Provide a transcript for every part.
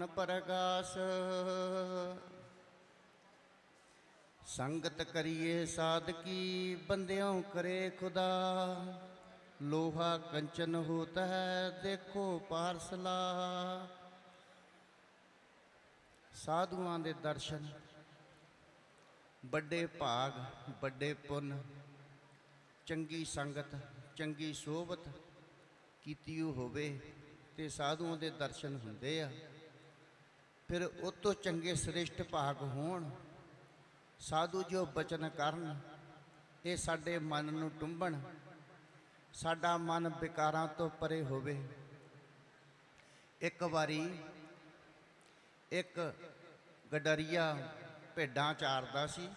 ਮਨ ਪਰਗਾਸ। ਸੰਗਤ ਕਰੀਏ ਸਾਧਕੀ ਬੰਦਿਓ ਕਰੇ ਖੁਦਾ। ਲੋਹਾ ਕੰਚਨ ਹੋਤ ਹੈ, ਦੇਖੋ ਪਾਰਸਲਾ। ਸਾਧੂਆਂ ਦੇ ਦਰਸ਼ਨ, ਵੱਡੇ ਭਾਗ, ਵੱਡੇ ਪੁੰਨ। ਚੰਗੀ ਸੰਗਤ, ਚੰਗੀ ਸੋਭਤ ਕੀਤੀ ਹੋਵੇ ਤੇ ਸਾਧੂਆਂ ਦੇ ਦਰਸ਼ਨ ਹੁੰਦੇ ਆ। ਫਿਰ ਉਹ ਤੋਂ ਚੰਗੇ ਸ੍ਰੇਸ਼ਟ ਭਾਗ ਹੋਣ। ਸਾਧੂ ਜੋ ਬਚਨ ਕਰਨ, ਇਹ ਸਾਡੇ ਮਨ ਨੂੰ ਟੁੰਬਣ। ਸਾਡਾ ਮਨ ਵਿਕਾਰਾਂ ਤੋਂ ਪਰੇ ਹੋਵੇ। ਇੱਕ ਵਾਰੀ ਇੱਕ ਗਡਰੀਆ ਭੇਡਾਂ ਚਾਰਦਾ ਸੀ।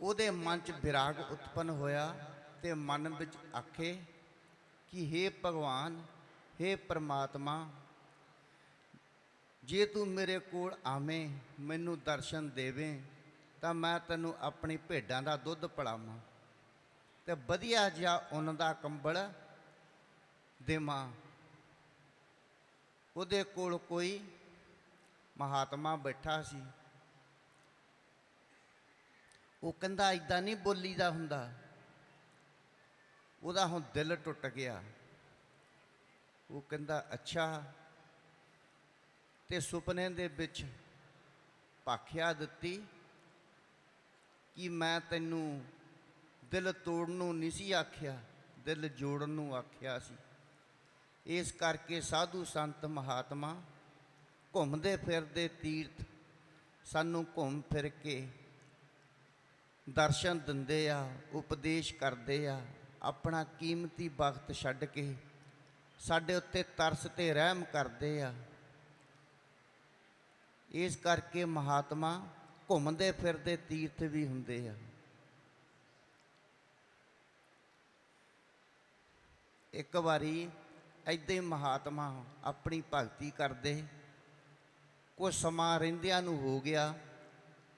ਉਹਦੇ ਮਨ 'ਚ ਵਿਰਾਗ ਉਤਪੰਨ ਹੋਇਆ ਤੇ ਮਨ ਵਿੱਚ ਆਖੇ ਕਿ हे ਭਗਵਾਨ हे ਪ੍ਰਮਾਤਮਾ ਜੇ ਤੂੰ ਮੇਰੇ ਕੋਲ ਆਵੇਂ, ਮੈਨੂੰ ਦਰਸ਼ਨ ਦੇਵੇਂ, ਤਾਂ ਮੈਂ ਤੈਨੂੰ ਆਪਣੀ ਭੇਡਾਂ ਦਾ ਦੁੱਧ ਪਿਲਾਵਾਂ ਤੇ ਵਧੀਆ ਜਿਹਾ ਉੱਨ ਦਾ ਕੰਬਲ ਦੇਵਾਂ। ਉਹਦੇ ਕੋਲ ਕੋਈ ਮਹਾਤਮਾ ਬੈਠਾ ਸੀ। ਉਹ ਕਹਿੰਦਾ ਇਦਾਂ ਨਹੀਂ ਬੋਲੀਦਾ ਹੁੰਦਾ। ਉਹਦਾ ਹੁਣ ਦਿਲ ਟੁੱਟ ਗਿਆ। ਉਹ ਕਹਿੰਦਾ, ਅੱਛਾ ਤੇ ਸੁਪਨੇ ਦੇ ਵਿੱਚ ਭਾਖਿਆ ਦਿੱਤੀ ਕਿ ਮੈਂ ਤੈਨੂੰ ਦਿਲ ਤੋੜਨ ਨੂੰ ਨਹੀਂ ਸੀ ਆਖਿਆ, ਦਿਲ ਜੋੜਨ ਨੂੰ ਆਖਿਆ ਸੀ। ਇਸ ਕਰਕੇ ਸਾਧੂ ਸੰਤ ਮਹਾਤਮਾ ਘੁੰਮਦੇ ਫਿਰਦੇ ਤੀਰਥ ਸਾਨੂੰ ਘੁੰਮ ਫਿਰ ਕੇ ਦਰਸ਼ਨ ਦਿੰਦੇ ਆ, ਉਪਦੇਸ਼ ਕਰਦੇ ਆ, ਆਪਣਾ ਕੀਮਤੀ ਵਕਤ ਛੱਡ ਕੇ ਸਾਡੇ ਉੱਤੇ ਤਰਸ ਤੇ ਰਹਿਮ ਕਰਦੇ ਆ। ਇਸ ਕਰਕੇ ਮਹਾਤਮਾ ਘੁੰਮਦੇ ਫਿਰਦੇ ਤੀਰਥ ਵੀ ਹੁੰਦੇ ਆ ਇੱਕ ਵਾਰੀ ਐਦਾਂ ਹੀ ਮਹਾਤਮਾ ਆਪਣੀ ਭਗਤੀ ਕਰਦੇ ਕੁਝ ਸਮਾਂ ਰਹਿੰਦਿਆਂ ਨੂੰ ਹੋ ਗਿਆ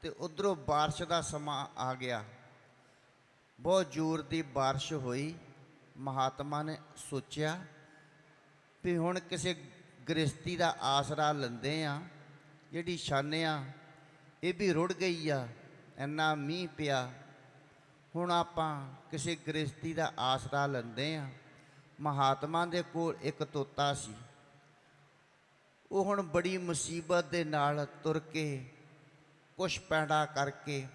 ਤੇ ਉਧਰੋਂ بارش ਦਾ ਸਮਾਂ ਆ ਗਿਆ ਬਹੁਤ ਜ਼ੋਰ ਦੀ بارش ਹੋਈ ਮਹਾਤਮਾ ਨੇ ਸੋਚਿਆ ਵੀ ਹੁਣ ਕਿਸੇ ਗ੍ਰਸਤੀ ਦਾ ਆਸਰਾ ਲੈਂਦੇ ਆ ਜਿਹੜੀ ਛਾਨੇ ਇਹ ਵੀ ਰੁੜ ਗਈ ਆ, ਇੰਨਾ ਮੀਂਹ ਪਿਆ। ਹੁਣ ਆਪਾਂ ਕਿਸੇ ਗ੍ਰਸਤੀ ਦਾ ਆਸਰਾ ਲੈਂਦੇ ਆ। ਮਹਾਤਮਾ ਦੇ ਕੋਲ ਇੱਕ ਤੋਤਾ ਸੀ। ਉਹ ਹੁਣ ਬੜੀ ਮੁਸੀਬਤ ਦੇ ਨਾਲ ਤੁਰ ਕੇ, ਕੁਛ ਪੈਂਡਾ ਕਰਕੇ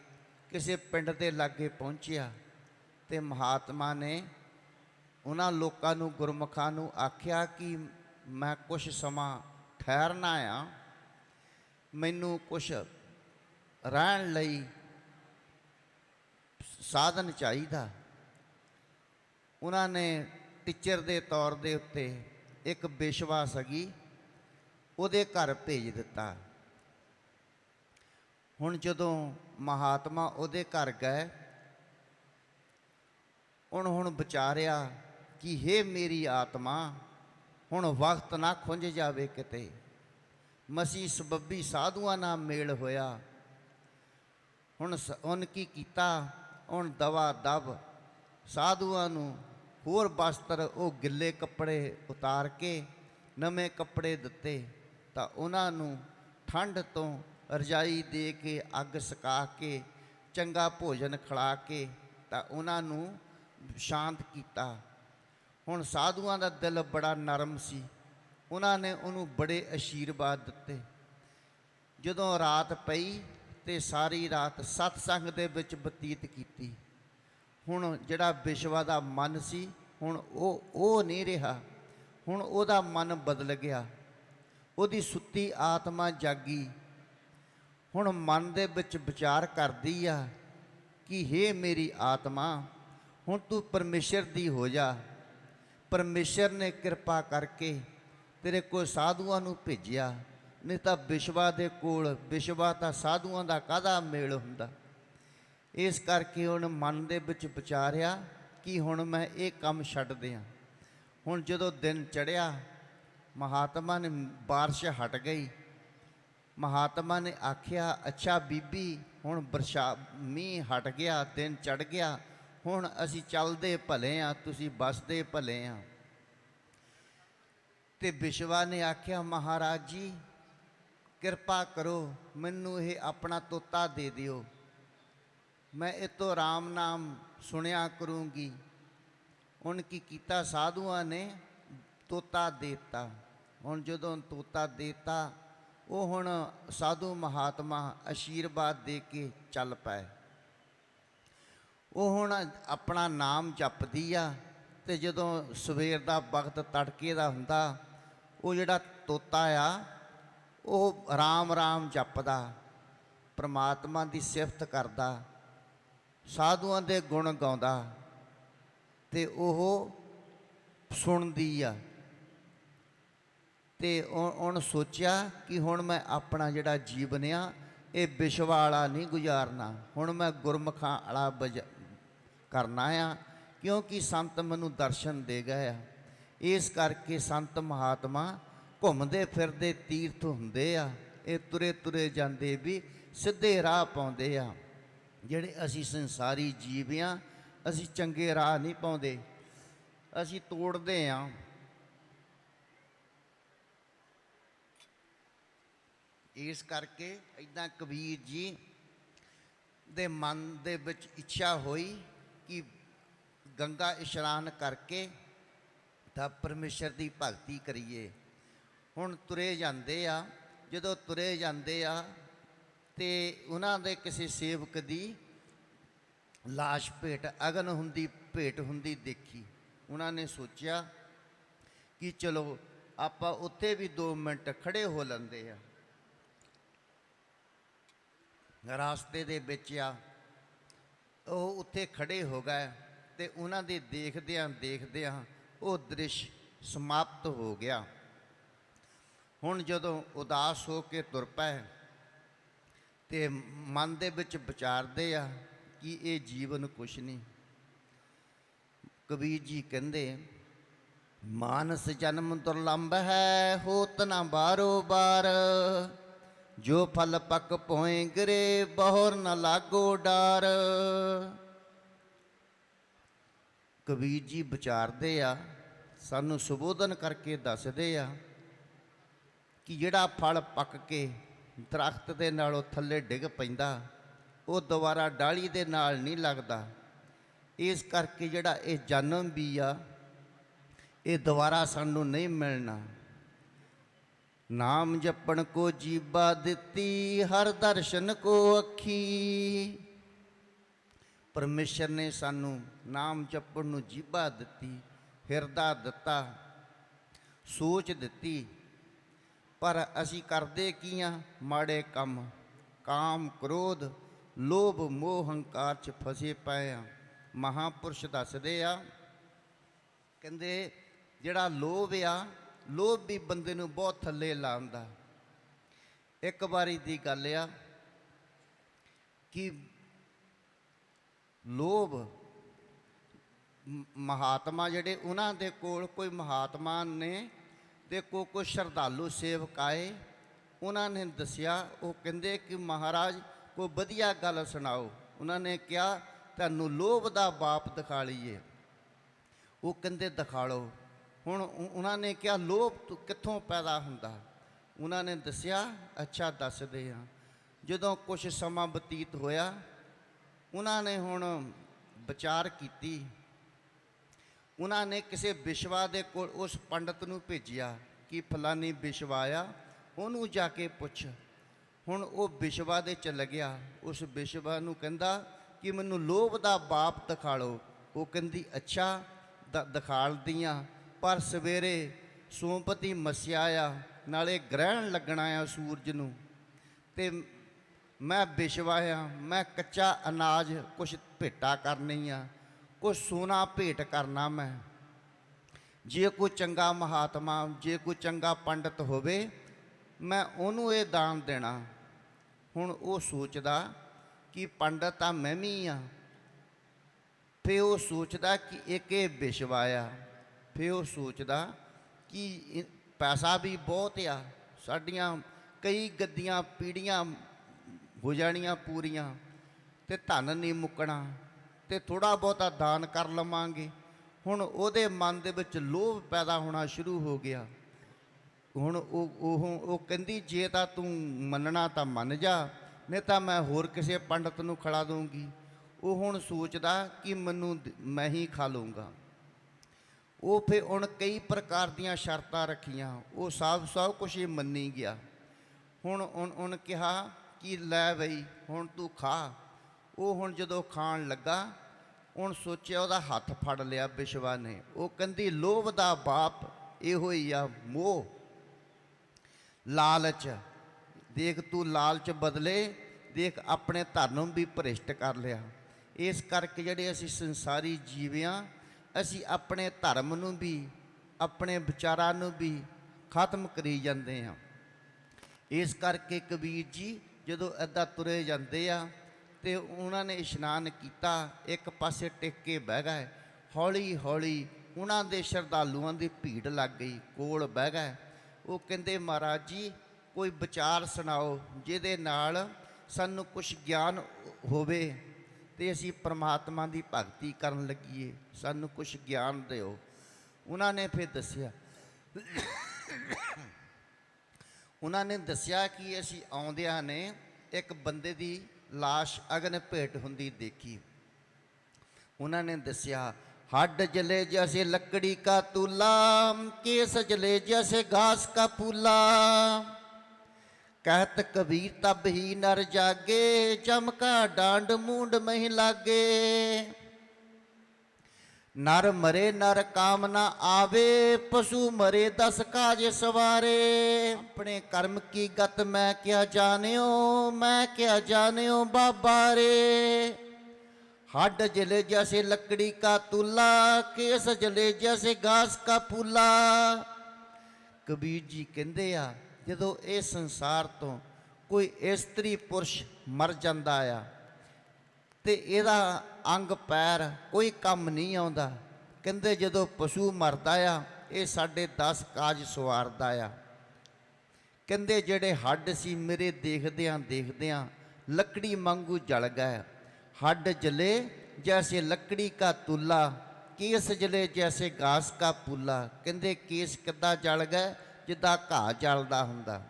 ਕਿਸੇ ਪਿੰਡ ਦੇ ਲਾਗੇ ਪਹੁੰਚਿਆ ਤੇ ਮਹਾਤਮਾ ਨੇ ਉਹਨਾਂ ਲੋਕਾਂ ਨੂੰ, ਗੁਰਮੁਖਾਂ ਨੂੰ ਆਖਿਆ ਕਿ ਮੈਂ ਕੁਛ ਸਮਾਂ ਠਹਿਰਨਾ ਆ। ਮੈਨੂੰ ਕੁਛ ਰਹਿਣ ਲਈ ਸਾਧਨ ਚਾਹੀਦਾ। ਉਹਨਾਂ ਨੇ ਟੀਚਰ ਦੇ ਤੌਰ ਦੇ ਉੱਤੇ ਇੱਕ ਬੇਸ਼ਵਾ ਸਗੀ ਉਹਦੇ ਘਰ ਭੇਜ ਦਿੱਤਾ। ਹੁਣ ਜਦੋਂ ਮਹਾਤਮਾ ਉਹਦੇ ਘਰ ਗਏ, ਹੁਣ ਹੁਣ ਵਿਚਾਰਿਆ ਕਿ हे ਮੇਰੀ ਆਤਮਾ, ਹੁਣ ਵਕਤ ਨਾ ਖੁੰਝ ਜਾਵੇ ਕਿਤੇ। ਮਸੀ ਸਬੱਬੀ ਸਾਧੂਆਂ ਨਾਲ ਮੇਲ ਹੋਇਆ। ਹੁਣ ਸ- ਉਹਨ ਕੀ ਕੀਤਾ? ਹੁਣ ਦਵਾ ਦਬ ਸਾਧੂਆਂ ਨੂੰ ਹੋਰ ਬਸਤਰ ਉਹ ਗਿੱਲੇ ਕੱਪੜੇ ਉਤਾਰ ਕੇ ਨਵੇਂ ਕੱਪੜੇ ਦਿੱਤੇ ਤਾਂ ਉਹਨਾਂ ਨੂੰ ਠੰਡ ਤੋਂ ਰਜਾਈ ਦੇ ਕੇ, ਅੱਗ ਸਕਾ ਕੇ, ਚੰਗਾ ਭੋਜਨ ਖਿਲਾ ਕੇ ਤਾਂ ਉਹਨਾਂ ਨੂੰ ਸ਼ਾਂਤ ਕੀਤਾ। ਹੁਣ ਸਾਧੂਆਂ ਦਾ ਦਿਲ ਬੜਾ ਨਰਮ ਸੀ। ਉਹਨਾਂ ਨੇ ਉਹਨੂੰ ਬੜੇ ਅਸ਼ੀਰਵਾਦ ਦਿੱਤੇ। ਜਦੋਂ ਰਾਤ ਪਈ ਤੇ ਸਾਰੀ ਰਾਤ ਸਤਸੰਗ ਦੇ ਵਿੱਚ ਬਤੀਤ ਕੀਤੀ। ਹੁਣ ਜਿਹੜਾ ਵਿਸ਼ਵਾ ਦਾ ਮਨ ਸੀ, ਹੁਣ ਉਹ ਉਹ ਨਹੀਂ ਰਿਹਾ। ਹੁਣ ਉਹਦਾ ਮਨ ਬਦਲ ਗਿਆ। ਉਹਦੀ ਸੁੱਤੀ ਆਤਮਾ ਜਾਗੀ। ਹੁਣ ਮਨ ਦੇ ਵਿੱਚ ਵਿਚਾਰ ਕਰਦੀ ਆ ਕਿ हे ਮੇਰੀ ਆਤਮਾ, ਹੁਣ ਤੂੰ ਪਰਮੇਸ਼ਰ ਦੀ ਹੋ ਜਾ। ਪਰਮੇਸ਼ਰ ਨੇ ਕਿਰਪਾ ਕਰਕੇ ਤੇਰੇ ਕੋਲ ਸਾਧੂਆਂ ਨੂੰ ਭੇਜਿਆ, ਨਹੀਂ ਤਾਂ ਵਿਸ਼ਵਾ ਦੇ ਕੋਲ, ਵਿਸ਼ਵਾ ਤਾਂ ਸਾਧੂਆਂ ਦਾ ਕਾਹਦਾ ਮੇਲ ਹੁੰਦਾ? ਇਸ ਕਰਕੇ ਉਹਨ ਮਨ ਦੇ ਵਿੱਚ ਵਿਚਾਰਿਆ ਕਿ ਹੁਣ ਮੈਂ ਇਹ ਕੰਮ ਛੱਡ ਦਿਆਂ। ਹੁਣ ਜਦੋਂ ਦਿਨ ਚੜਿਆ ਮਹਾਤਮਾ ਨੇ ਬਾਰਿਸ਼ ਹਟ ਗਈ। ਮਹਾਤਮਾ ਨੇ ਆਖਿਆ, ਅੱਛਾ ਬੀਬੀ, ਹੁਣ ਬਰਸ਼ਾ, ਮੀਂਹ ਹਟ ਗਿਆ, ਦਿਨ ਚੜ ਗਿਆ, ਹੁਣ ਅਸੀਂ ਚੱਲਦੇ ਭਲੇ ਆ, ਤੁਸੀਂ ਬਸਦੇ ਭਲੇ ਆ। ਤੇ ਵਿਸ਼ਵਾ ਨੇ ਆਖਿਆ, ਮਹਾਰਾਜ ਜੀ, ਕਿਰਪਾ ਕਰੋ, ਮੈਨੂੰ ਇਹ ਆਪਣਾ ਤੋਤਾ ਦੇ ਦਿਓ। ਮੈਂ ਇਹ ਤੋਂ ਰਾਮ ਨਾਮ ਸੁਣਿਆ ਕਰੂੰਗੀ। ਹੁਣ ਕੀ ਕੀਤਾ? ਸਾਧੂਆਂ ਨੇ ਤੋਤਾ ਦੇਤਾ। ਹੁਣ ਜਦੋਂ ਤੋਤਾ ਦੇਤਾ, ਉਹ ਹੁਣ ਸਾਧੂ ਮਹਾਤਮਾ ਅਸ਼ੀਰਵਾਦ ਦੇ ਕੇ ਚੱਲ ਪਏ। ਉਹ ਹੁਣ ਆਪਣਾ ਨਾਮ ਜਪਦੀ ਆ ਤੇ ਜਦੋਂ ਸਵੇਰ ਦਾ ਵਕਤ ਤੜਕੇ ਦਾ ਹੁੰਦਾ ਉਹ ਜਿਹੜਾ ਤੋਤਾ ਆ, ਉਹ ਰਾਮ ਰਾਮ ਜਪਦਾ, ਪ੍ਰਮਾਤਮਾ ਦੀ ਸਿਫਤ ਕਰਦਾ, ਸਾਧੂਆਂ ਦੇ ਗੁਣ ਗਾਉਂਦਾ ਤੇ ਉਹ ਸੁਣਦੀ ਆ। ਤੇ ਉਹ- ਸੋਚਿਆ ਕਿ ਹੁਣ ਮੈਂ ਆਪਣਾ ਜਿਹੜਾ ਜੀਵਨ ਆ, ਇਹ ਵਿਸ਼ਵ ਵਾਲਾ ਨਹੀਂ ਗੁਜ਼ਾਰਨਾ। ਹੁਣ ਮੈਂ ਗੁਰਮੁਖਾਂ ਵਾਲਾ ਬਜ- ਕਰਨਾ ਆ, ਕਿਉਂਕਿ ਸੰਤ ਮੈਨੂੰ ਦਰਸ਼ਨ ਦੇ ਗਏ ਆ। ਇਸ ਕਰਕੇ ਸੰਤ ਮਹਾਤਮਾ ਘੁੰਮਦੇ ਫਿਰਦੇ ਤੀਰਥ ਹੁੰਦੇ ਆ, ਇਹ ਤੁਰੇ ਤੁਰੇ ਜਾਂਦੇ ਵੀ ਸਿੱਧੇ ਰਾਹ ਪਾਉਂਦੇ ਆ। ਜਿਹੜੇ ਅਸੀਂ ਸੰਸਾਰੀ ਜੀਵ ਆ, ਅਸੀਂ ਚੰਗੇ ਰਾਹ ਨਹੀਂ ਪਾਉਂਦੇ। ਅਸੀਂ ਤੋੜਦੇ ਆ। ਇਸ ਕਰਕੇ ਇਦਾਂ ਕਬੀਰ ਜੀ ਦੇ ਮਨ ਦੇ ਵਿੱਚ ਇੱਛਾ ਹੋਈ ਕਿ ਗੰਗਾ ਇਸ਼ਨਾਨ ਕਰਕੇ ਤਾਂ ਪਰਮੇਸ਼ਰ ਦੀ ਭਗਤੀ ਕਰੀਏ। ਹੁਣ ਤੁਰੇ ਜਾਂਦੇ ਆ, ਜਦੋਂ ਤੁਰੇ ਜਾਂਦੇ ਆ, ਤੇ ਉਹਨਾਂ ਦੇ ਕਿਸੇ ਸੇਵਕ ਦੀ ਲਾਸ਼ ਭੇਟ, ਅਗਨ ਹੁੰਦੀ, ਭੇਟ ਹੁੰਦੀ ਦੇਖੀ। ਉਹਨਾਂ ਨੇ ਸੋਚਿਆ ਕਿ ਚਲੋ, ਆਪਾਂ ਉੱਥੇ ਵੀ 2 ਮਿੰਟ ਖੜੇ ਹੋ ਲੈਂਦੇ ਆ। ਰਾਸਤੇ ਦੇ ਵਿੱਚ ਆ, ਉਹ ਉੱਥੇ ਖੜੇ ਹੋ ਗਏ ਤੇ ਉਹਨਾਂ ਦੇ ਦੇਖਦਿਆਂ ਦੇਖਦਿਆਂ ਉਹ ਦ੍ਰਿਸ਼ ਸਮਾਪਤ ਹੋ ਗਿਆ। ਹੁਣ ਜਦੋਂ ਉਦਾਸ ਹੋ ਕੇ ਤੁਰ ਪਏ ਤੇ ਮਨ ਦੇ ਵਿੱਚ ਵਿਚਾਰਦੇ ਆ ਕਿ ਇਹ ਜੀਵਨ ਕੁਛ ਨਹੀਂ। ਕਬੀਰ ਜੀ ਕਹਿੰਦੇ, ਮਾਨਸ ਜਨਮ ਦੁਰਲੰਭ ਹੈ, ਹੋਤ ਨਾ ਬਾਰੋ ਬਾਰ। ਜੋ ਫਲ ਪੱਕ ਪੋਏ, ਗਰੇ, ਬਹੁਰ ਨ ਲਾਗੋ ਡਾਰ। ਕਬੀਰ ਜੀ ਵਿਚਾਰਦੇ ਆ, ਸਾਨੂੰ ਸੁਬੋਧਨ ਕਰਕੇ ਦੱਸਦੇ ਆ ਕਿ ਜਿਹੜਾ ਫਲ ਪੱਕ ਕੇ ਦਰਖਤ ਦੇ ਨਾਲੋਂ ਥੱਲੇ ਡਿੱਗ ਪੈਂਦਾ, ਉਹ ਦੁਬਾਰਾ ਡਾਲੀ ਦੇ ਨਾਲ ਨਹੀਂ ਲੱਗਦਾ। ਇਸ ਕਰਕੇ ਜਿਹੜਾ ਇਹ ਜਨਮ ਵੀ ਆ, ਇਹ ਦੁਬਾਰਾ ਸਾਨੂੰ ਨਹੀਂ ਮਿਲਣਾ। ਨਾਮ ਜਪਣ ਕੋ ਜੀਬਾ ਦਿੱਤੀ, ਹਰ ਦਰਸ਼ਨ ਕੋ ਅੱਖੀ। ਪਰਮੇਸ਼ਰ ਨੇ ਸਾਨੂੰ ਨਾਮ ਜਪਣ ਨੂੰ ਜੀਬਾ ਦਿੱਤੀ, ਹਿਰਦਾ ਦਿੱਤਾ, ਸੋਚ ਦਿੱਤੀ। ਪਰ ਅਸੀਂ ਕਰਦੇ ਕੀ ਆ? ਮਾੜੇ ਕੰਮ, ਕਾਮ, ਕ੍ਰੋਧ, ਲੋਭ, ਮੋਹ, ਹੰਕਾਰ ਚ ਫਸੇ ਪਏ ਆ। ਮਹਾਪੁਰਸ਼ ਦੱਸਦੇ ਆ, ਕਹਿੰਦੇ, ਜਿਹੜਾ ਲੋਭ ਆ, ਲੋਭ ਵੀ ਬੰਦੇ ਨੂੰ ਬਹੁਤ ਥੱਲੇ ਲਾਉਂਦਾ। ਇੱਕ ਵਾਰੀ ਦੀ ਗੱਲ ਆ ਕਿ ਲੋਭ ਮਹਾਤਮਾ ਜਿਹੜੇ ਉਹਨਾਂ ਦੇ ਕੋਲ ਕੋਈ ਮਹਾਤਮਾ ਨੇ ਤੇ ਕੋ ਕੋ ਸ਼ਰਧਾਲੂ ਸੇਵਕ ਆਏ, ਉਹਨਾਂ ਨੇ ਦੱਸਿਆ, ਉਹ ਕਹਿੰਦੇ ਕਿ ਮਹਾਰਾਜ, ਕੋਈ ਵਧੀਆ ਗੱਲ ਸੁਣਾਓ। ਉਹਨਾਂ ਨੇ ਕਿਹਾ, ਤੁਹਾਨੂੰ ਲੋਭ ਦਾ ਬਾਪ ਦਿਖਾ ਲਈਏ। ਉਹ ਕਹਿੰਦੇ ਦਿਖਾ ਲਓ ਹੁਣ ਉਹਨਾਂ ਨੇ ਕਿਹਾ, ਲੋਭ ਕਿੱਥੋਂ ਪੈਦਾ ਹੁੰਦਾ? ਉਹਨਾਂ ਨੇ ਦੱਸਿਆ, ਅੱਛਾ, ਦੱਸਦੇ ਹਾਂ। ਜਦੋਂ ਕੁਝ ਸਮਾਂ ਬਤੀਤ ਹੋਇਆ ਉਹਨਾਂ ਨੇ ਹੁਣ ਵਿਚਾਰ ਕੀਤੀ। ਉਹਨਾਂ ਨੇ ਕਿਸੇ ਵਿਸ਼ਵਾ ਦੇ ਕੋਲ ਉਸ ਪੰਡਤ ਨੂੰ ਭੇਜਿਆ ਕਿ ਫਲਾਨੀ ਵਿਸ਼ਵਾ ਆ, ਉਹਨੂੰ ਜਾ ਕੇ ਪੁੱਛ। ਹੁਣ ਉਹ ਵਿਸ਼ਵਾ ਦੇ ਚੱਲ ਗਿਆ ਉਸ ਵਿਸ਼ਵਾ ਨੂੰ ਕਹਿੰਦਾ ਕਿ ਮੈਨੂੰ ਲੋਭ ਦਾ ਬਾਪ ਦਿਖਾ ਲਓ ਉਹ ਕਹਿੰਦੀ, ਅੱਛਾ, ਦ- ਦਿਖਾਲਦੀਆਂ ਪਰ ਸਵੇਰੇ ਸੋਮਪਤੀ ਮਸਿਆ ਆ, ਨਾਲੇ ਗ੍ਰਹਿਣ ਲੱਗਣਾ ਆ ਸੂਰਜ ਨੂੰ। ਤੇ ਮੈਂ ਵਿਸ਼ਵਾ ਆ, ਮੈਂ ਕੱਚਾ ਅਨਾਜ ਕੁਛ ਭੇਟਾ ਕਰਨੀ ਆ, ਕੁਛ ਸੋਨਾ ਭੇਟ ਕਰਨਾ ਮੈਂ। ਜੇ ਕੋਈ ਚੰਗਾ ਮਹਾਤਮਾ, ਜੇ ਕੋਈ ਚੰਗਾ ਪੰਡਤ ਹੋਵੇ, ਮੈਂ ਉਹਨੂੰ ਇਹ ਦਾਨ ਦੇਣਾ। ਹੁਣ ਉਹ ਸੋਚਦਾ ਕਿ ਪੰਡਤ ਤਾਂ ਮੈਂ ਵੀ ਆ। ਫੇ ਉਹ ਸੋਚਦਾ ਕਿ ਇੱਕ ਇਹ ਵਿਸ਼ਵਾ ਆ। ਫੇ ਉਹ ਸੋਚਦਾ ਕਿ ਪੈਸਾ ਵੀ ਬਹੁਤ ਆ। ਸਾਡੀਆਂ ਕਈ ਗੱਦੀਆਂ ਪੀੜੀਆਂ ਹੋ ਜਾਣੀਆਂ ਪੂਰੀਆਂ ਤੇ ਧਨ ਨਹੀਂ ਮੁੱਕਣਾ ਤੇ ਥੋੜਾ ਬਹੁਤਾ ਦਾਨ ਕਰ ਲਵਾਂਗੇ। ਹੁਣ ਉਹਦੇ ਮਨ ਦੇ ਵਿੱਚ ਲੋਭ ਪੈਦਾ ਹੋਣਾ ਸ਼ੁਰੂ ਹੋ ਗਿਆ। ਹੁਣ ਉਹ ਉਹ ਉਹ ਕਹਿੰਦੀ, ਜੇ ਤਾਂ ਤੂੰ ਮੰਨਣਾ ਤਾਂ ਮੰਨ ਜਾ, ਨਹੀਂ ਤਾਂ ਮੈਂ ਹੋਰ ਕਿਸੇ ਪੰਡਤ ਨੂੰ ਖੜਾ ਦੂੰਗੀ ਉਹ ਹੁਣ ਸੋਚਦਾ ਕਿ ਮੈਨੂੰ ਮੈਂ ਹੀ ਖਾ ਲੂੰਗਾ ਉਹ ਫਿਰ ਹੁਣ ਕਈ ਪ੍ਰਕਾਰ ਦੀਆਂ ਸ਼ਰਤਾਂ ਰੱਖੀਆਂ। ਉਹ ਸਭ ਸਭ ਕੁਝ ਹੀ ਮੰਨੀ ਗਿਆ। ਹੁਣ ਹੁਣ ਉਹਨ ਕਿਹਾ ਕਿ ਲੈ ਬਈ, ਹੁਣ ਤੂੰ ਖਾ। ਉਹ ਹੁਣ ਜਦੋਂ ਖਾਣ ਲੱਗਾ ਹੁਣ ਸੋਚਿਆ ਉਹਦਾ ਹੱਥ ਫੜ ਲਿਆ ਵਿਸ਼ਵਾ ਨੇ। ਉਹ ਕਹਿੰਦੀ, ਲੋਭ ਦਾ ਬਾਪ, ਇਹੋ ਹੀ ਆ ਮੋਹ। ਲਾਲਚ, ਦੇਖ ਤੂੰ ਲਾਲਚ ਬਦਲੇ, ਦੇਖ ਆਪਣੇ ਧਨ ਨੂੰ ਵੀ ਭ੍ਰਿਸ਼ਟ ਕਰ ਲਿਆ। ਇਸ ਕਰਕੇ ਜਿਹੜੇ ਅਸੀਂ ਸੰਸਾਰੀ ਜੀਵਿਆਂ ਅਸੀਂ ਆਪਣੇ ਧਰਮ ਨੂੰ ਵੀ, ਆਪਣੇ ਵਿਚਾਰਾਂ ਨੂੰ ਵੀ ਖਤਮ ਕਰੀ ਜਾਂਦੇ ਹਾਂ ਇਸ ਕਰਕੇ ਕਬੀਰ ਜੀ ਜਦੋਂ ਐਦਾਂ ਤੁਰੇ ਜਾਂਦੇ ਆ ਤੇ ਉਹਨਾਂ ਨੇ ਇਸ਼ਨਾਨ ਕੀਤਾ, ਇੱਕ ਪਾਸੇ ਟਿਕ ਕੇ ਬਹਿ ਗਏ। ਹੌਲੀ ਹੌਲੀ ਉਹਨਾਂ ਦੇ ਸ਼ਰਧਾਲੂਆਂ ਦੀ ਭੀੜ ਲੱਗ ਗਈ, ਕੋਲ ਬਹਿ ਗਏ। ਉਹ ਕਹਿੰਦੇ, ਮਹਾਰਾਜ ਜੀ, ਕੋਈ ਵਿਚਾਰ ਸੁਣਾਓ, ਜਿਹਦੇ ਨਾਲ ਸਾਨੂੰ ਕੁਝ ਗਿਆਨ ਹੋਵੇ ਤੇ ਅਸੀਂ ਪ੍ਰਮਾਤਮਾ ਦੀ ਭਗਤੀ ਕਰਨ ਲੱਗੀਏ। ਸਾਨੂੰ ਕੁਝ ਗਿਆਨ ਦਿਓ। ਉਹਨਾਂ ਨੇ ਫਿਰ ਦੱਸਿਆ ਉਹਨਾਂ ਨੇ ਦੱਸਿਆ ਕਿ ਅਸੀਂ ਆਉਂਦਿਆਂ ਨੇ ਇੱਕ ਬੰਦੇ ਦੀ লাশ ਅਗਨ ਭੇਟ ਹੁੰਦੀ ਦੇਖੀ ਉਹਨਾਂ ਨੇ ਦੱਸਿਆ हड्ड जले जैसे लकड़ी का तूला केस जले जैसे घास का फूला कहत कबीर तब ही नर जागे चमका डांड मूंड मही लागे ਨਰ ਮਰੇ ਨਰ ਕਾਮਨਾ ਆਵੇ, ਪਸ਼ੂ ਮਰੇ ਦਸ ਕਾਜ ਸਵਾਰੇ। ਆਪਣੇ ਕਰਮ ਕੀ ਗਤ ਮੈਂ ਕਿਆ ਜਾਣਿਓ, ਮੈਂ ਕਿਆ ਜਾਣਿਓ ਬਾਬਾ ਰੇ। ਹੱਡ ਜਲੇ ਜੈਸੇ ਲੱਕੜੀ ਕਾ ਤੁਲਾ, ਕੇਸ ਜਲੇ ਜੈਸੇ ਗਾਸ ਕਾ ਪੂਲਾ ਕਬੀਰ ਜੀ ਕਹਿੰਦੇ ਆ, ਜਦੋਂ ਇਹ ਸੰਸਾਰ ਤੋਂ ਕੋਈ ਇਸਤਰੀ ਪੁਰਸ਼ ਮਰ ਜਾਂਦਾ ਆ ਤੇ ਇਹਦਾ ਅੰਗ ਪੈਰ ਕੋਈ ਕੰਮ ਨਹੀਂ ਆਉਂਦਾ। ਕਹਿੰਦੇ ਜਦੋਂ ਪਸ਼ੂ ਮਰਦਾ ਆ, ਇਹ ਸਾਡੇ 10 ਕਾਜ ਸਵਾਰਦਾ ਆ। ਕਹਿੰਦੇ ਜਿਹੜੇ ਹੱਡ ਸੀ ਮੇਰੇ ਦੇਖਦਿਆਂ ਦੇਖਦਿਆਂ ਲੱਕੜੀ ਵਾਂਗੂ ਜਲ ਗਏ। ਹੱਡ ਜਲੇ, ਜੈਸੇ ਲੱਕੜੀ ਕਾ ਤੁਲਾ, ਕੇਸ ਜਲੇ, ਜੈਸੇ ਗਾਸ ਕਾ ਪੂਲਾ। ਕਹਿੰਦੇ ਕੇਸ ਕਿੱਦਾਂ ਜਲ ਗਏ? ਜਿੱਦਾਂ ਘਾਹ ਜਲਦਾ ਹੁੰਦਾ।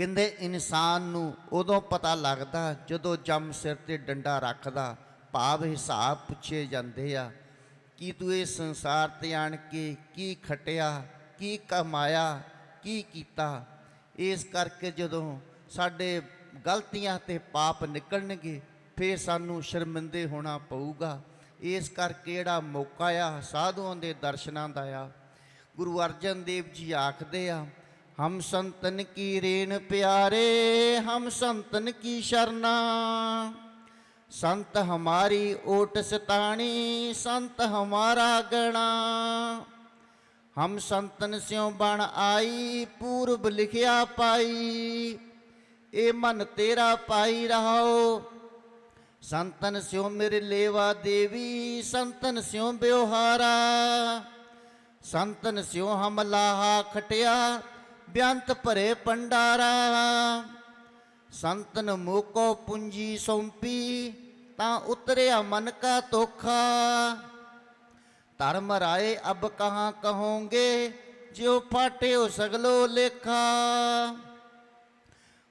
ਕਹਿੰਦੇ ਇਨਸਾਨ ਨੂੰ ਉਦੋਂ ਪਤਾ ਲੱਗਦਾ ਜਦੋਂ ਜੰਮ ਸਿਰ ਤੇ ਡੰਡਾ ਰੱਖਦਾ, ਭਾਵ ਹਿਸਾਬ ਪੁੱਛੇ ਜਾਂਦੇ ਆ, ਕੀ ਤੂੰ ਇਹ ਸੰਸਾਰ ਤੇ ਆਣ ਕੇ ਕੀ ਖਟਿਆ, ਕੀ ਕਮਾਇਆ, ਕੀ ਕੀਤਾ? ਇਸ ਕਰਕੇ ਜਦੋਂ ਸਾਡੇ ਗਲਤੀਆਂ ਤੇ ਪਾਪ ਨਿਕਲਣਗੇ, ਫੇਰ ਸਾਨੂੰ ਸ਼ਰਮਿੰਦੇ ਹੋਣਾ ਪਊਗਾ। ਇਸ ਕਰਕੇ ਜਿਹੜਾ ਮੌਕਾ ਆ, ਸਾਧੂਆਂ ਦੇ ਦਰਸ਼ਨਾਂ ਦਾ ਆ। ਗੁਰੂ ਅਰਜਨ ਦੇਵ ਜੀ ਆਖਦੇ ਆ ਹਮ ਸੰਤਨ ਕੀ ਰੇਣ ਪਿਆਰੇ, ਹਮ ਸੰਤਨ ਕੀ ਸ਼ਰਨਾ। ਸੰਤ ਹਮਾਰੀ ਓਟ ਸਤਾਣੀ, ਸੰਤ ਹਮਾਰਾ ਗਣਾ। ਹਮ ਸੰਤਨ ਸਿਉ ਬਣ ਆਈ, ਪੂਰਬ ਲਿਖਿਆ ਪਾਈ। ਇਹ ਮਨ ਤੇਰਾ ਪਾਈ ਰਹਾਓ। ਸੰਤਨ ਸਿਉ ਮੇਰੇ ਲੇਵਾ ਦੇਵੀ, ਸੰਤਨ ਸਿਉ ਬਿਵਹਾਰਾ ਸੰਤਨ ਸਿਉ ਹਮ ਲਾਹਾ ਖਟਿਆ ਬਿਆੰਤ ਭਰੇ ਪੰਡਾਰਾ ਸੰਤਨ ਮੋਕੋ ਪੁੰਜੀ ਸੌਂਪੀ, ਤਾਂ ਉਤਰਿਆ ਮਨ ਕਾ ਤੋਖਾ ਧਰਮ ਰਾਏ ਅਬ ਕਹਾਂ ਕਹੋਂਗੇ, ਜਿਉ ਫਾਟਿਓ ਸਗਲੋ ਲੇਖਾ।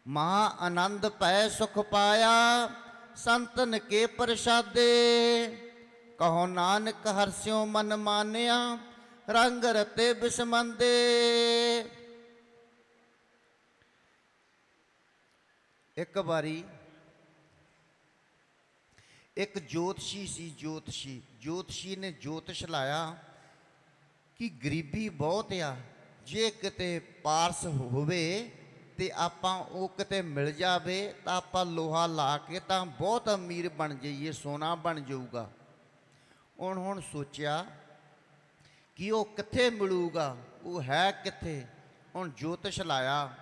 ਮਹਾ ਆਨੰਦ ਪੈ ਸੁਖ ਪਾਇਆ, ਸੰਤਨ ਕੇ ਪ੍ਰਸਾਦੇ। ਕਹੋ ਨਾਨਕ ਹਰਸਿਓ ਮਨ ਮਾਨਿਆ, ਰੰਗ ਰਤੇ ਬਿਸਮੰਦੇ। ਇੱਕ ਵਾਰੀ, ਇੱਕ ਜੋਤਸ਼ੀ ਸੀ, ਜੋਤਸ਼ੀ। ਜੋਤਸ਼ੀ ਨੇ ਜੋਤਿਸ਼ ਲਾਇਆ ਕਿ ਗਰੀਬੀ ਬਹੁਤ ਆ, ਜੇ ਕਿਤੇ ਪਾਰਸ ਹੋਵੇ ਤੇ ਆਪਾਂ ਉਹ ਕਿਤੇ ਮਿਲ ਜਾਵੇ ਤਾਂ ਆਪਾਂ ਲੋਹਾ ਲਾ ਕੇ ਤਾਂ ਬਹੁਤ ਅਮੀਰ ਬਣ ਜਾਈਏ, ਸੋਨਾ ਬਣ ਜਾਊਗਾ। ਹੁਣ ਹੁਣ ਸੋਚਿਆ ਕਿ ਉਹ ਕਿੱਥੇ ਮਿਲੂਗਾ, ਉਹ ਹੈ ਕਿੱਥੇ? ਹੁਣ ਜੋਤਿਸ਼ ਲਾਇਆ।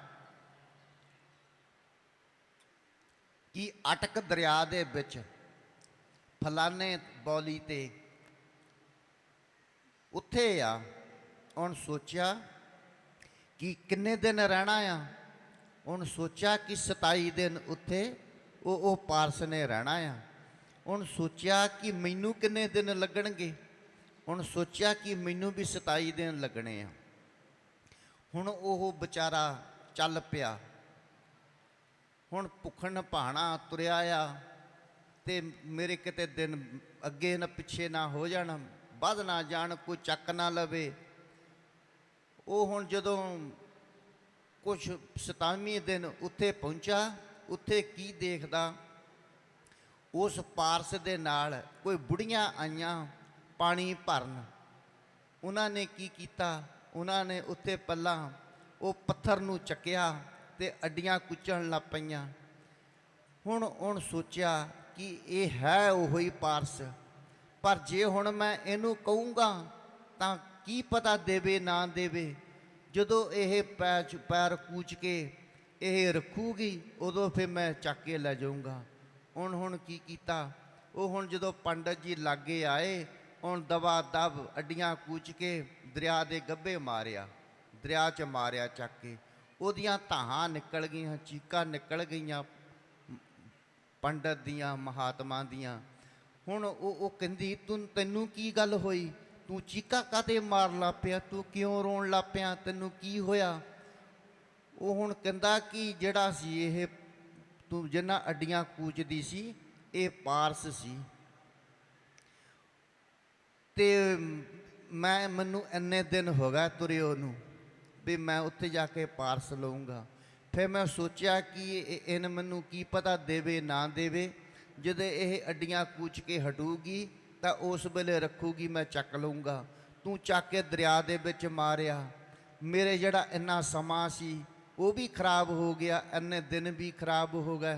ਕਿ ਅਟਕ ਦਰਿਆ ਦੇ ਵਿੱਚ ਫਲਾਣੇ ਬੌਲੀ ਤੇ ਉੱਥੇ ਆ? ਹੁਣ ਸੋਚਿਆ ਕਿ ਕਿੰਨੇ ਦਿਨ ਰਹਿਣਾ ਆ? ਹੁਣ ਸੋਚਿਆ ਕਿ 27 ਦਿਨ ਉੱਥੇ ਉਹ ਉਹ ਪਾਰਸ ਨੇ ਰਹਿਣਾ ਆ। ਹੁਣ ਸੋਚਿਆ ਕਿ ਮੈਨੂੰ ਕਿੰਨੇ ਦਿਨ ਲੱਗਣਗੇ? ਹੁਣ ਸੋਚਿਆ ਕਿ ਮੈਨੂੰ ਵੀ 27 ਦਿਨ ਲੱਗਣੇ ਆ। ਹੁਣ ਉਹ ਵਿਚਾਰਾ ਚੱਲ ਪਿਆ। ਹੁਣ ਭੁੱਖਣ ਭਾਣਾ ਤੁਰਿਆ ਆ ਤੇ ਮੇਰੇ ਕਿਤੇ ਦਿਨ ਅੱਗੇ ਨਾ ਪਿੱਛੇ ਨਾ ਹੋ ਜਾਣ, ਵੱਧ ਨਾ ਜਾਣ, ਕੋਈ ਚੱਕ ਨਾ ਲਵੇ। ਉਹ ਹੁਣ ਜਦੋਂ ਕੁਛ ਸਤਾਵੀਂ ਦਿਨ ਉੱਥੇ ਪਹੁੰਚਾ, ਉੱਥੇ ਕੀ ਦੇਖਦਾ? ਉਸ ਪਾਰਸ ਦੇ ਨਾਲ ਕੋਈ ਬੁੜੀਆਂ ਆਈਆਂ ਪਾਣੀ ਭਰਨ। ਉਹਨਾਂ ਨੇ ਕੀ ਕੀਤਾ? ਉਹਨਾਂ ਨੇ ਉੱਥੇ ਪੱਲਾ, ਉਹ ਪੱਥਰ ਨੂੰ ਚੱਕਿਆ। ਤੇ ਅੱਡੀਆਂ ਕੁਚਲਣ ਲੱਗ ਪਈਆਂ। ਹੁਣ ਹੁਣ ਸੋਚਿਆ ਕਿ ਇਹ ਹੈ ਉਹ ਹੀ ਪਾਰਸ। ਪਰ ਜੇ ਹੁਣ ਮੈਂ ਇਹਨੂੰ ਕਹੂੰਗਾ, ਤਾਂ ਕੀ ਪਤਾ ਦੇਵੇ ਨਾ ਦੇਵੇ। ਜਦੋਂ ਇਹ ਪੈਰ ਪੈਰ ਕੂਚ ਕੇ ਇਹ ਰੱਖੂਗੀ, ਉਦੋਂ ਫਿਰ ਮੈਂ ਚੱਕ ਕੇ ਲੈ ਜਾਊਂਗਾ। ਹੁਣ ਹੁਣ ਕੀ ਕੀਤਾ? ਉਹ ਹੁਣ ਜਦੋਂ ਪੰਡਤ ਜੀ ਲਾਗੇ ਆਏ, ਹੁਣ ਦਵਾ ਦਬ ਅੱਡੀਆਂ ਕੂਚ ਕੇ ਦਰਿਆ ਦੇ ਗੱਬੇ ਮਾਰਿਆ। ਦਰਿਆ 'ਚ ਮਾਰਿਆ ਚੱਕ ਕੇ। ਉਹਦੀਆਂ ਧਾਹਾਂ ਨਿਕਲ ਗਈਆਂ, ਚੀਕਾਂ ਨਿਕਲ ਗਈਆਂ, ਪੰਡਤ ਦੀਆਂ, ਮਹਾਤਮਾ ਦੀਆਂ। ਹੁਣ ਉਹ ਉਹ ਕਹਿੰਦੀ, ਤੂੰ, ਤੈਨੂੰ ਕੀ ਗੱਲ ਹੋਈ? ਤੂੰ ਚੀਕਾ ਕਾਤੇ ਮਾਰ ਲਾ ਪਿਆ? ਤੂੰ ਕਿਉਂ ਰੋਣ ਲੱਗ ਪਿਆ? ਤੈਨੂੰ ਕੀ ਹੋਇਆ? ਉਹ ਹੁਣ ਕਹਿੰਦਾ ਕਿ ਜਿਹੜਾ ਸੀ ਇਹ, ਤੂੰ ਜਿੰਨਾ ਅੱਡੀਆਂ ਕੂਚਦੀ ਸੀ, ਇਹ ਪਾਰਸ ਸੀ। ਤੇ ਮੈਂ, ਮੈਨੂੰ ਇੰਨੇ ਦਿਨ ਹੋ ਗਏ ਤੁਰਿਓ ਨੂੰ ਵੀ ਮੈਂ ਉੱਥੇ ਜਾ ਕੇ ਪਾਰਸ ਲਊਂਗਾ। ਫਿਰ ਮੈਂ ਸੋਚਿਆ ਕਿ ਇਹਨ ਮੈਨੂੰ ਕੀ ਪਤਾ ਦੇਵੇ ਨਾ ਦੇਵੇ। ਜਦੋਂ ਇਹ ਅੱਡੀਆਂ ਕੂਚ ਕੇ ਹਟੂਗੀ, ਤਾਂ ਉਸ ਵੇਲੇ ਰੱਖੂਗੀ ਮੈਂ ਚੱਕ ਲਊਂਗਾ। ਤੂੰ ਚੱਕ ਕੇ ਦਰਿਆ ਦੇ ਵਿੱਚ ਮਾਰਿਆ। ਮੇਰੇ ਜਿਹੜਾ ਇੰਨਾ ਸਮਾਂ ਸੀ, ਉਹ ਵੀ ਖਰਾਬ ਹੋ ਗਿਆ, ਇੰਨੇ ਦਿਨ ਵੀ ਖਰਾਬ ਹੋ ਗਏ।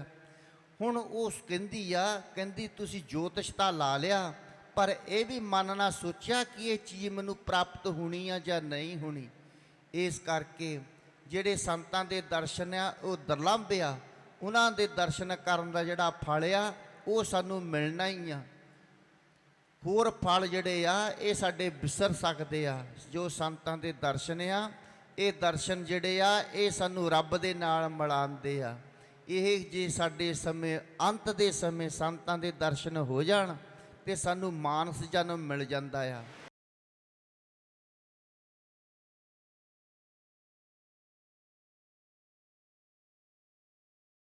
ਹੁਣ ਉਸ ਕਹਿੰਦੀ ਆ, ਕਹਿੰਦੀ ਤੁਸੀਂ ਜੋਤਿਸ਼ ਤਾਂ ਲਾ ਲਿਆ, ਪਰ ਇਹ ਵੀ ਮਨ ਨਾਲ ਸੋਚਿਆ ਕਿ ਇਹ ਚੀਜ਼ ਮੈਨੂੰ ਪ੍ਰਾਪਤ ਹੋਣੀ ਆ ਜਾਂ ਨਹੀਂ ਹੋਣੀ। ਇਸ ਕਰਕੇ ਜਿਹੜੇ ਸੰਤਾਂ ਦੇ ਦਰਸ਼ਨ ਆ, ਉਹ ਦੁਰਲੱਭ ਆ। ਉਹਨਾਂ ਦੇ ਦਰਸ਼ਨ ਕਰਨ ਦਾ ਜਿਹੜਾ ਫਲ ਆ, ਉਹ ਸਾਨੂੰ ਮਿਲਣਾ ਹੀ ਆ। ਹੋਰ ਫਲ ਜਿਹੜੇ ਆ, ਇਹ ਸਾਡੇ ਵਿਸਰ ਸਕਦੇ ਆ। ਜੋ ਸੰਤਾਂ ਦੇ ਦਰਸ਼ਨ ਆ, ਇਹ ਦਰਸ਼ਨ ਜਿਹੜੇ ਆ, ਇਹ ਸਾਨੂੰ ਰੱਬ ਦੇ ਨਾਲ ਮਿਲਾਉਂਦੇ ਆ। ਇਹ ਜੇ ਸਾਡੇ ਸਮੇਂ, ਅੰਤ ਦੇ ਸਮੇਂ ਸੰਤਾਂ ਦੇ ਦਰਸ਼ਨ ਹੋ ਜਾਣ, ਤੇ ਸਾਨੂੰ ਮਾਨਸ ਜਨਮ ਮਿਲ ਜਾਂਦਾ ਆ।